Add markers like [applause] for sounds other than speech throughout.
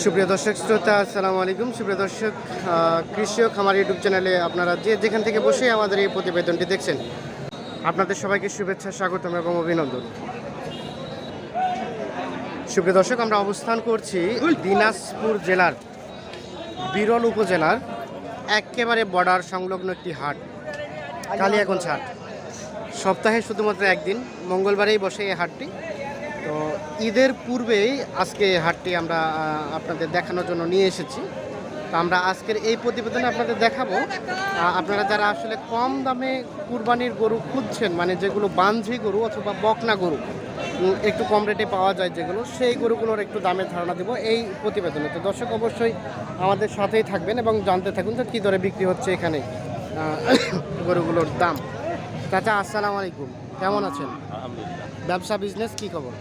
সুপ্রিয় দর্শক, শ্রোতা, আসসালামু আলাইকুম। সুপ্রিয় দর্শক কৃষি ও খামার ইউটিউব চ্যানেলে আপনারা যে যেখান থেকে বসে আমাদের এই প্রতিবেদনটি দেখছেন, আপনাদের সবাইকে শুভেচ্ছা, স্বাগতম এবং অভিনন্দন। সুপ্রিয় দর্শক, আমরা অবস্থান করছি দিনাজপুর জেলার বিরল উপজেলার একেবারে বর্ডার সংলগ্ন একটি হাট, কালিয়াগঞ্জ হাট। সপ্তাহে শুধুমাত্র একদিন, মঙ্গলবারেই বসে এই হাটটি। ঈদের পূর্বেই আজকে হাটটি আমরা আপনাদের দেখানোর জন্য নিয়ে এসেছি। তো আমরা আজকের এই প্রতিবেদনে আপনাদের দেখাবো আপনারা যারা আসলে কম দামে কুরবানির গরু খুঁজছেন মানে যেগুলো বাঞ্ঝি গরু অথবা বকনা গরু একটু কম রেটে পাওয়া যায় যেগুলো সেই গরুগুলোর একটু দামের ধারণা দেবো এই প্রতিবেদনে। তো দর্শক অবশ্যই আমাদের সাথেই থাকবেন এবং জানতে থাকুন যে কী দরে বিক্রি হচ্ছে এখানে [coughs] গরুগুলোর দাম। চাচা আসসালামু আলাইকুম। কেমন আছেন? ব্যবসা বিজনেস কি খবর?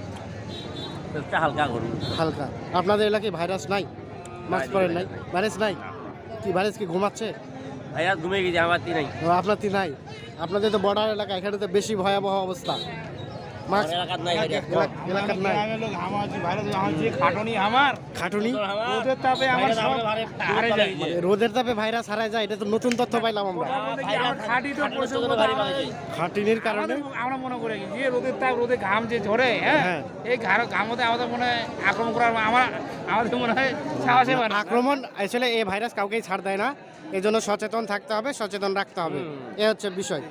একটা হালকা গরু। হালকা। আপনাদের এলাকায় ভাইরাস নাই? মাস্ক পরেন নাই, ভাইরাস নাই? কি ভাইরাস কি ঘুমাচ্ছে? ভাইরাস ঘুমিয়ে গেছে আমার তি নাই। আপনার তি নাই? আপনাদের তো বর্ডার এলাকা এখানে তো বেশি ভয়াবহ অবস্থা। এলাকার নাই খাটনি আমার। খাটুনি? রোদের তাপে আমার রোদের ভাইরাস হারায় যায় এটা তো নতুন তথ্য পাইলাম আমরা। তো খাটুনির কারণে? আমরা মনে করি যে রোদের তাপ রোদে ঘাম যে ঝরে হ্যাঁ? হ্যাঁ। এই ঘাম ঘামতে আমাদের মনে হয় আক্রমণ করার আমার আমাদের মনে হয় সাহসে। আক্রমণ আসলে এই ভাইরাস কাউকেই ছাড় দেয় না। এই জন্য সচেতন থাকতে হবে সচেতন রাখতে হবে। এ হচ্ছে বিষয়।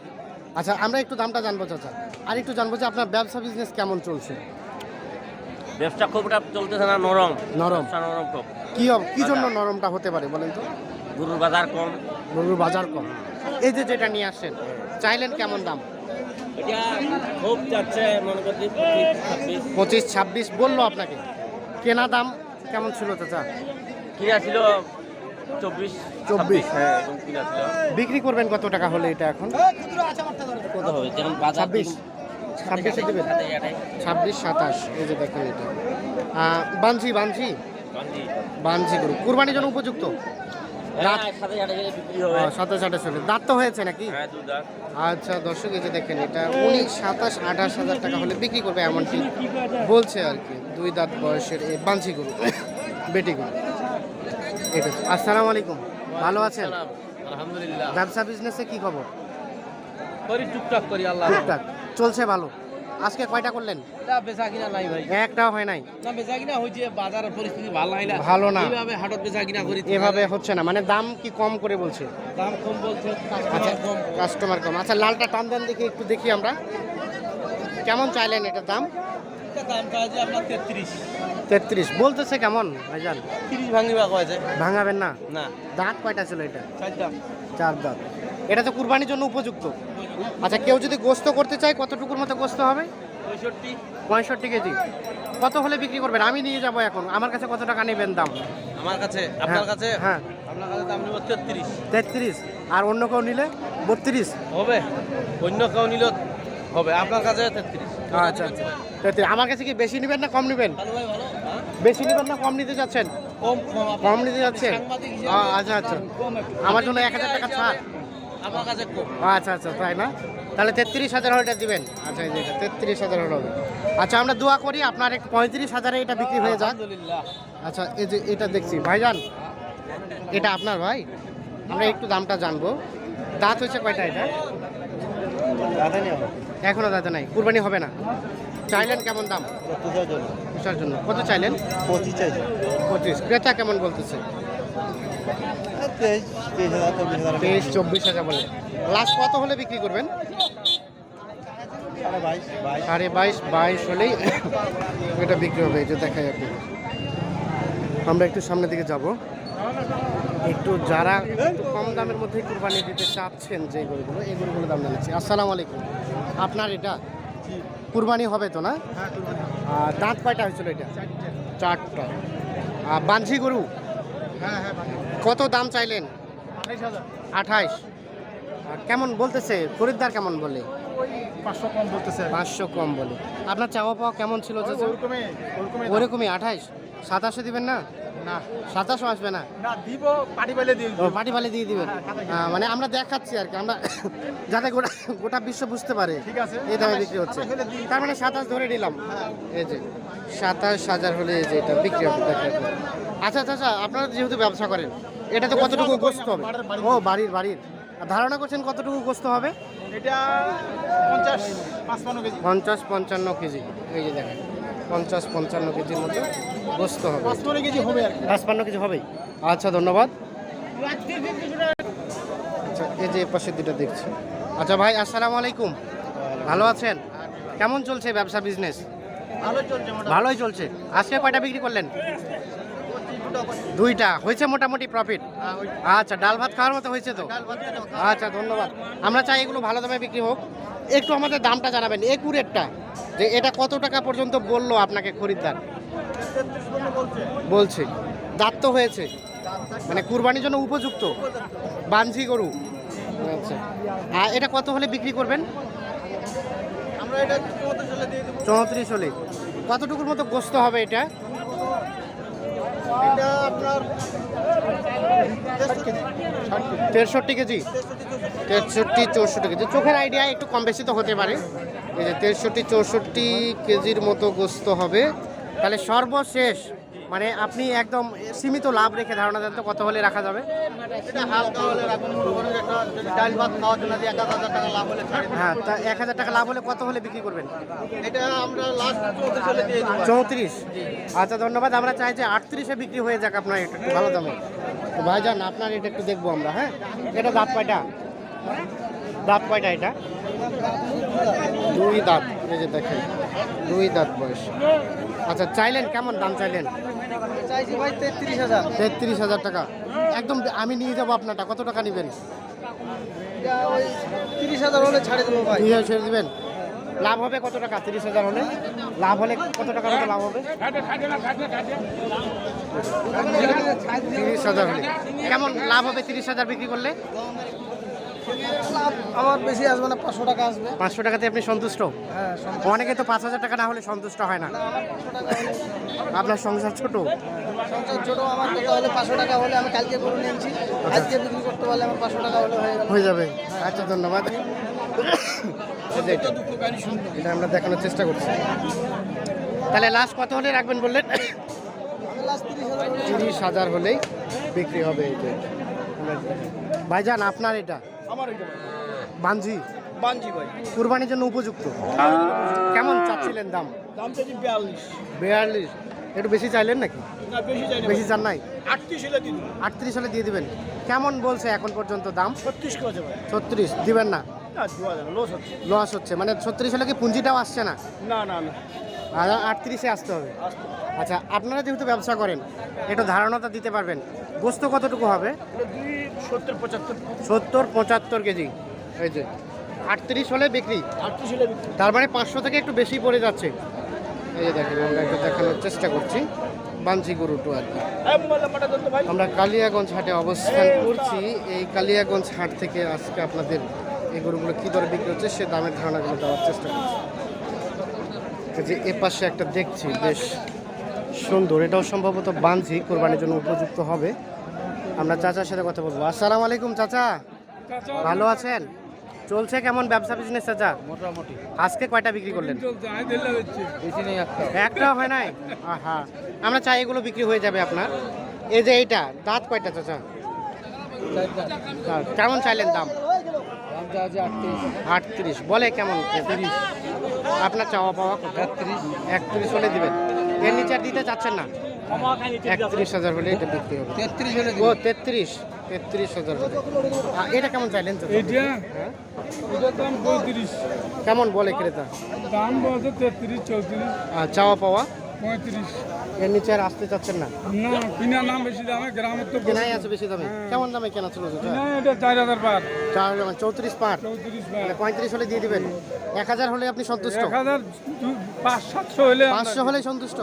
আচ্ছা আমরা একটু দামটা জানব চাচা। আর একটু জানব যে আপনার ব্যবসা বিজনেস কেমন চলছে? ব্যবসা খুব একটা চলতেছে না নরম। নরম। নরম খুব। কি হব- কি জন্য নরমটা হতে পারে বলেন তো? গরুর বাজার কম। গরুর বাজার কম। এই যে যেটা নিয়ে আসছেন চাইলেন কেমন দাম? এটা খুব যাচ্ছে মনে করছি পঁচিশ ছাব্বিশ। বলল আপনাকে। কেনা দাম কেমন ছিল চাচা? কিনা ছিল চব্বিশ চব্বিশ। হ্যাঁ বিক্রি করবেন কত টাকা হলে এটা এখন? কত হবে? যেমন বাজার ছাব্বিশ। ছাব্বিশে দেবেন ছাব্বিশ সাতাশ এই যে দেখেন এটা। বাঞ্ঝি বাঞ্ঝি গরু। কুরবানির জন্য উপযুক্ত? দাঁত? হ্যাঁ, সাতাশ আঠাশ দাঁত তো হয়েছে নাকি? হ্যাঁ। আচ্ছা দর্শক এই যে দেখেন এটা। উনিশ সাতাশ আঠাশ হাজার টাকা হলে বিক্রি করবে এমনটি বলছে আর কি। দুই দাঁত বয়সের এই বাঞ্ছি গরু বেটি গরু। এটা। আসসালামু আলাইকুম। ভালো আছেন? আলহামদুলিল্লাহ। ব্যবসা বিজনেসে কি খবর? করি টুকটাক করি আল্লাহ টুকটাক। চলছে ভালো। আজকে কয়টা করলেন? বেচা কিনা নাই ভাই। একটাও হয় নাই? না বেচা কিনা হয়েছে বাজারের পরিস্থিতি ভালো নাই না। ভালো না। এইভাবে হাটত বেচা কিনা করি। এভাবে হচ্ছে না। মানে দাম কি কম করে বলছে? দাম কম বলছে আচ্ছা কাস্টমার কম। আচ্ছা লালটা টান দেন দেখি একটু দেখি আমরা। কেমন চাইলেন এটার দাম? এটা দাম চাইছে আপনার তেত্রিশ। তেত্রিশ। বলতেছে কেমন ভাইজান? তিরিশ ভাঙিবা কয়েছে ভাঙাবেন না? না। দাঁত কয়টা ছিল এটা? চার দাম চার দাঁত। এটা তো কুরবানির জন্য উপযুক্ত। আচ্ছা কেউ যদি গোস্ত করতে চায় কতটুকুর মতো গোস্ত হবে? পঁয়ষট্টি কেজি। কত হলে বিক্রি করবেন? আমি নিয়ে যাব এখন। আমার কাছে কত টাকা নেবেন দাম? আমার কাছে আপনার কাছে? হ্যাঁ। আপনার কাছে দাম নিব তেত্রিশ। তেত্রিশ। আর অন্য কেউ নিলে? বত্রিশ। হবে। অন্য কেউ নিল হবে। আপনার কাছে তেত্রিশ। আচ্ছা আচ্ছা। তেত্রিশ। আমার কাছে কি বেশি নেবেন না কম নেবেন? হ্যাঁ? বেশি নেবেন না কম নিতে যাচ্ছেন? কম কম। নিতে যাচ্ছেন? আচ্ছা আচ্ছা। আমার জন্য এক হাজার টাকা ছাড়। আমার কাছে কম আচ্ছা আচ্ছা তাই না? তাহলে তেত্রিশ হাজার হলে এটা দিবেন। আচ্ছা এই যে এটা তেত্রিশ হাজার হলে হবে। আচ্ছা আমরা দোয়া করি আপনার এক পঁয়ত্রিশ হাজারে এটা বিক্রি হয়ে যাক। আচ্ছা এই যে এটা দেখছি ভাইজান এটা আপনার ভাই? আমরা একটু দামটা জানব। দাঁত হয়েছে কয়টা এটা? এখনও দাঁতে নাই কুরবানি হবে না। চাইলেন কেমন দাম? পুষার জন্য। কত চাইলেন? পঁচিশ পঁচিশ। ক্রেতা কেমন বলতেছে? তেইশ তেইশ হাজার চব্বিশ হাজার তেইশ চব্বিশ হাজার বলে। লাস্ট কত হলে বিক্রি করবেন? সাড়ে বাইশ বাইশ। হলেই এটা বিক্রি হবে এটা দেখাই আপনি। আমরা একটু সামনের দিকে যাব। একটু যারা একটু কম দামের মধ্যে কুরবানি দিতে চাচ্ছেন যে গরুগুলো এই গরুগুলো দাম জানাচ্ছি। আসসালামু আলাইকুম। আপনার এটা? কুরবানি হবে তো না? দাঁত কয়টা হয়েছিল এটা? চারটা। আর বাঞ্ঝি গরু? হ্যাঁ হ্যাঁ কত দাম চাইলেন? আঠাইশ কেমন বলতেছে? খরিদ্দার কেমন বলে? পাঁচশো কম বলতেছে পাঁচশো কম বলে। আপনার চাওয়া পাওয়া কেমন ছিল ওরকমই আঠাইশ? সাতাশে দিবেন না? না। সাতাশও আসবে না? না দিব পাটি পাইলে দিয়ে পাটি পালে দিয়ে দিবেন। হ্যাঁ, মানে আমরা দেখাচ্ছি আর কি আমরা [laughs] যাতে গোটা গোটা বিশ্ব বুঝতে পারে ঠিক আছে। এই দামে বিক্রি হচ্ছে। তার মানে সাতাশ ধরে নিলাম। এই যে সাতাশ হাজার হলে এই যে এটা বিক্রি হবে আচ্ছা আচ্ছা আচ্ছা আপনারা যেহেতু ব্যবসা করেন এটা তো কতটুকু গোস্ত হবে? ও বাড়ির বাড়ির। ধারণা করছেন কতটুকু গোস্ত হবে? এটা পঞ্চাশ পঞ্চাশ পঞ্চান্ন কেজি। এই যে দেখেন পঞ্চাশ পঞ্চান্ন কেজির মতো গোস্ত হবে। পাঁচপান্ন কেজি হবে আর কি। পাঁচপান্ন কেজি হবেই। আচ্ছা ধন্যবাদ। আচ্ছা এই যে পাশে দুটো দেখছি। আচ্ছা ভাই আসসালামু আলাইকুম। ভালো আছেন? কেমন চলছে ব্যবসা বিজনেস? ভালো চলছে ভালোই চলছে। আজকে কয়টা বিক্রি করলেন? দুইটা। হয়েছে মোটামুটি প্রফিট আচ্ছা ডাল ভাত খাওয়ার মতো হয়েছে তো? আচ্ছা ধন্যবাদ। আমরা চাই এগুলো ভালো দামে বিক্রি হোক। একটু আমাদের দামটা জানাবেন একুরেটটা যে এটা কত টাকা পর্যন্ত বলল আপনাকে খরিদ্দার? বলছে। দাঁত তো হয়েছে। মানে কুরবানির জন্য উপযুক্ত? বাঞ্ঝি গরু। আচ্ছা। আর এটা কত হলে বিক্রি করবেন? চৌত্রিশ হলে চৌত্রিশ হলে। কতটুকুর মতো গোস্ত হবে এটা? এটা আপনার তেষট্টি কেজি তেষট্টি চৌষট্টি কেজি। চোখের আইডিয়া একটু কম বেশি তো হতে পারে। এই যে তেষট্টি, চৌষট্টি কেজির মতো গোস্ত হবে। তাহলে সর্বশেষ মানে আপনি একদম সীমিত লাভ রেখে ধারণা দেন তো কত হলে রাখা যাবে? হ্যাঁ তা এক হাজার টাকা লাভ হলে কত হলে বিক্রি করবেন? এটা আমরা লাস্ট চৌত্রিশ আচ্ছা ধন্যবাদ। আমরা চাই যে আটত্রিশে বিক্রি হয়ে যাক আপনার এটা একটু ভালো দামে। ভাইজান আপনার এটা একটু দেখব আমরা হ্যাঁ? এটা দাঁত কয়টা? দাঁত কয়টা এটা? দুই দাঁত এই যে দেখেন দুই দাঁত বয়স। আচ্ছা চাইলেন কেমন দাম চাইলেন? চাইছি ভাই তেত্রিশ হাজার। তেত্রিশ হাজার টাকা। একদম আমি নিয়ে যাব আপনারটা কত টাকা নেবেন? তিরিশ হাজার হলে ছাড়ে দেবো ভাই। ছেড়ে দেবেন? লাভ হবে কত টাকা? তিরিশ হাজার হলে? লাভ হলে কত টাকা মতো লাভ হবে? তিরিশ হাজার হলে। কেমন লাভ হবে তিরিশ হাজার বিক্রি করলে? লাভ আমার বেশি আসবে না পাঁচশো টাকা আসবে। পাঁচশো টাকাতে আপনি সন্তুষ্ট? হ্যাঁ অনেকে তো পাঁচ হাজার টাকা না হলে সন্তুষ্ট হয় না। টাকা আপনার সংসার ছোট? সংসার ছোট আমার কত হলে পাঁচশো টাকা হলে আমি কালকে গরু নিয়েছি। আজকে বিক্রি করতে পারলে আমার পাঁচশো টাকা হলে হয়ে হয়ে যাবে। আচ্ছা ধন্যবাদ। এটা। এটা আমরা দেখানোর চেষ্টা করছি। তাহলে লাস্ট কত হলে রাখবেন বললেন? তিরিশ হাজার হলেই বিক্রি হবে যে। ভাইজান আপনার এটা? আমার এটা বাঞ্জি বাঞ্জি ভাই। কুরবানির জন্য উপযুক্ত? কেমন চাচ্ছিলেন দাম? দাম চাইছি বিয়াল্লিশ। বিয়াল্লিশ। একটু বেশি চাইলেন নাকি? না বেশি চাই বেশি চান নাই? আটত্রিশ হলে দিন আটত্রিশ হলে দিয়ে দিবেন। কেমন বলছে এখন পর্যন্ত দাম? ছত্রিশ করেছে ভাই? ছত্রিশ। দিবেন না? লস হচ্ছে। মানে ছত্রিশ হলে কি পুঁজিটাও আসছে না? না না না। আটত্রিশে আসতে হবে। আচ্ছা আপনারা যেহেতু ব্যবসা করেন একটু ধারণাটা দিতে পারবেন। গোস্ত কতটুকু হবে? সত্তর পঁচাত্তর সত্তর পঁচাত্তর কেজি। এই যে আটত্রিশ হলে বিক্রি? আটত্রিশ হলে বিক্রি তার মানে পাঁচশো থেকে একটু বেশি পড়ে যাচ্ছে। এই যে দেখেন আমরা একটু দেখানোর চেষ্টা করছি। বাঞ্ছি গরুটো আর কি। আমরা কালিয়াগঞ্জ হাটে অবস্থান করছি। এই কালিয়াগঞ্জ হাট থেকে আজকে আপনাদের এই গরুগুলো কী দরে বিক্রি হচ্ছে সে দামের ধারণাগুলো দেওয়ার চেষ্টা করছি। যে এ পাশে একটা দেখছি বেশ সুন্দর। এটাও সম্ভবত বাঞ্ঝি কোরবানির জন্য উপযুক্ত হবে। আমরা চাচার সাথে কথা বলব। আসসালামু আলাইকুম চাচা। ভালো আছেন? চলছে কেমন ব্যবসা বিজনেস চাচা? মোটামুটি। আজকে কয়টা বিক্রি করলেন? একটা। একটা হয় নাই? আহা। আমরা চাই এগুলো বিক্রি হয়ে যাবে আপনার। এই যে এইটা দাঁত কয়টা চাচা? কেমন চাইলেন দাম? আটত্রিশ। বলে কেমন? তিরিশ আপনার চাওয়া পাওয়া কত? একত্রিশ। একত্রিশ হলে দিবেন। এর নিচে আর দিতে চাচ্ছেন না? একত্রিশ হাজার হলে এটা বিক্রি হবে। তেত্রিশ হলে ও তেত্রিশ তেত্রিশ হাজার হলে। এটা কেমন চাইলেন হ্যাঁ? দাম পঁয়ত্রিশ। কেমন বলে ক্রেতা? দাম বলছে তেত্রিশ চৌত্রিশ। আর চাওয়া পাওয়া? পঁয়ত্রিশ। এর নিচে আর আসতে চাচ্ছেন না? না কিনা নাম বেশি দামে গ্রামের তো কেনাই আছে বেশি দামে। কেমন দামে কেনা ছিল এটা চার হাজার বার চার চৌত্রিশ পার? মানে পঁয়ত্রিশ হলে দিয়ে দিবেন। এক হাজার হলে আপনি সন্তুষ্ট? এক হাজার পাঁচ সাতশো হলে পাঁচশো হলে সন্তুষ্ট?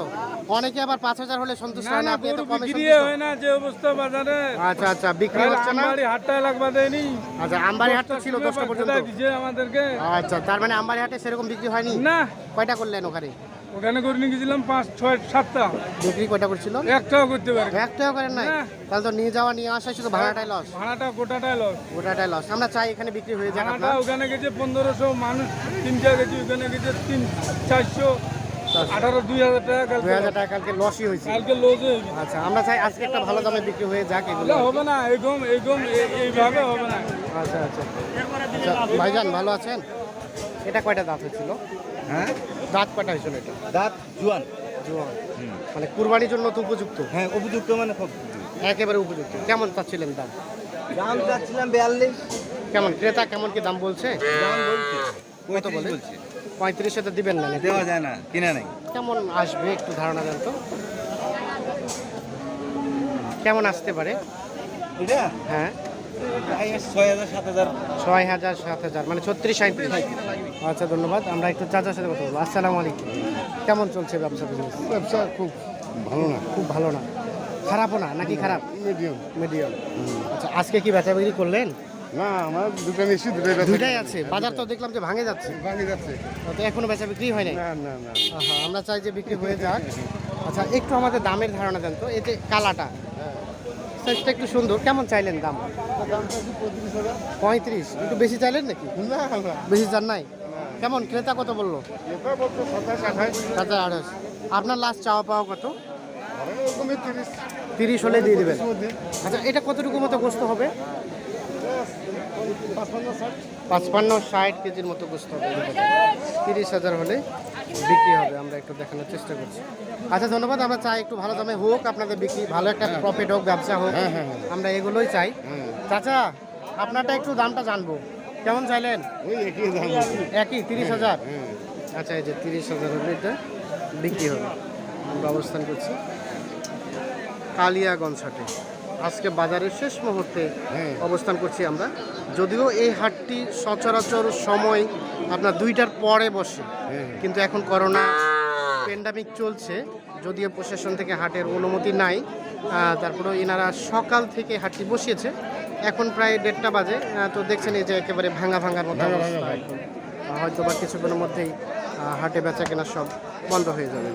অনেকে আবার পাঁচ হাজার হলে সন্তুষ্ট হয় না আপনি এত কমে বিক্রি হয় না যে অবস্থা বাজারে। আচ্ছা আচ্ছা বিক্রি হচ্ছে না? আমবাড়ি হাটটা লাগবা দেয়নি। আচ্ছা আমবাড়ি হাট ছিল দশটা পর্যন্ত। আমাদেরকে। আচ্ছা তার মানে আমবাড়ি হাটে সেরকম বিক্রি হয়নি? না। কয়টা করলেন ওখানে? ওখানে করে নিয়ে গেছিলাম পাঁচ ছয় সাতটা বিক্রি কয়টা করছিল? একটাও করতে পারি। একটাও করেন নাই? না। তাহলে তো নিয়ে যাওয়া নিয়ে আসা শুধু ভাড়াটাই লস ভাড়াটা গোটাটাই লস ওটাটাই লস আমরা চাই এখানে বিক্রি হয়ে যাক ভাড়াটা ওখানে গেছে পনেরোশো মানুষ তিনটা গেছে ওখানে গেছে তিন চারশো আঠারো দুই হাজার টাকা দুই হাজার টাকা কালকে লসই হয়েছে। কালকে লস হয়ে আচ্ছা আমরা চাই আজকে একটা ভালো দামে বিক্রি হয়ে যাক এগুলো। হবে না এরকম এরকম এইভাবে হবে না। আচ্ছা আচ্ছা। আচ্ছা ভাইজান ভালো আছেন? এটা কয়টা দাঁত হয়েছিল? হ্যাঁ? দাঁত কয়টা হয়েছিল এটা? দাঁত জুয়ান। জোয়ান। মানে কুরবানির জন্য তো উপযুক্ত? হ্যাঁ উপযুক্ত মানে একেবারে উপযুক্ত। কেমন চাচ্ছিলেন দাম? দাম চাচ্ছিলাম বিয়াল্লিশ। কেমন? ক্রেতা কেমন কি দাম বলছে? দাম বলছে। কত বলে? পঁয়ত্রিশে তো দিবেন না দেওয়া যায় না কিনা নাই। কেমন আসবে একটু ধারণা দেন তো? কেমন আসতে পারে? এটা? হ্যাঁ। ছয় হাজার সাত হাজার মানে ছত্রিশ সাঁত্রিশ আচ্ছা ধন্যবাদ। আমরা একটু চাচার সাথে কথা বলব। আসসালামু আলাইকুম। কেমন চলছে ব্যবসা বিজনেস ব্যবসা খুব ভালো না। খুব ভালো না। খারাপও না নাকি খারাপ? মিডিয়াম মিডিয়াম আচ্ছা আজকে কি বেচা বিক্রি করলেন? না আমার দুটো নিচ্ছি দুটোই আছে। বাজার তো দেখলাম যে ভাঙে যাচ্ছে। ভাঙে যাচ্ছে। তো এখনও বেচা বিক্রি হয় নাই? না না না। আমরা চাই যে বিক্রি হয়ে যাক। আচ্ছা একটু আমাদের দামের ধারণা দেন তো। এই যে কালাটা সাইজটা একটু সুন্দর। কেমন চাইলেন দাম? পঁয়ত্রিশ। একটু বেশি চাইলেন নাকি? না বেশি চান নাই? কেমন? ক্রেতা কত বলল? সাতাশ আঠাশ। আপনার লাস্ট চাওয়া পাওয়া কত? তিরিশ হলে দিয়ে দেবেন। আচ্ছা এটা কতটুকু মতো গোস্ত হবে? পাঁচপান্ন ষাট কেজির মতো গোস্ত হবে। তিরিশ হাজার হলে। বিক্রি হবে আমরা একটু দেখানোর চেষ্টা করছি। আচ্ছা ধন্যবাদ আমরা চাই একটু ভালো দামে হোক আপনাদের বিক্রি ভালো একটা প্রফিট হোক ব্যবসা হোক হ্যাঁ, হ্যাঁ, হ্যাঁ। আমরা এগুলোই চাই। হ্যাঁ। চাচা আপনারটা একটু দামটা জানব। কেমন চাইলেন? ওই একই দাম। একই তিরিশ হাজার? হ্যাঁ। আচ্ছা এই যে তিরিশ হাজার হলে এটা বিক্রি হবে। আমরা অবস্থান করছি। কালিয়াগঞ্জ হাটে। আজকে বাজারের শেষ মুহূর্তে হ্যাঁ। অবস্থান করছি আমরা যদিও এই হাটটি সচরাচর সময় আপনার দুইটার পরে বসে হ্যাঁ। কিন্তু এখন করোনা প্যান্ডামিক চলছে যদিও প্রশাসন থেকে হাটের অনুমতি নাই আহ, তারপরেও এনারা সকাল থেকে হাটটি বসিয়েছে এখন প্রায় দেড়টা বাজে তো দেখছেন এই যে একেবারে ভাঙা ভাঙার মতো। হয়তো বা কিছুক্ষণের মধ্যেই হাটে বেচা কেনা সব বন্ধ হয়ে যাবে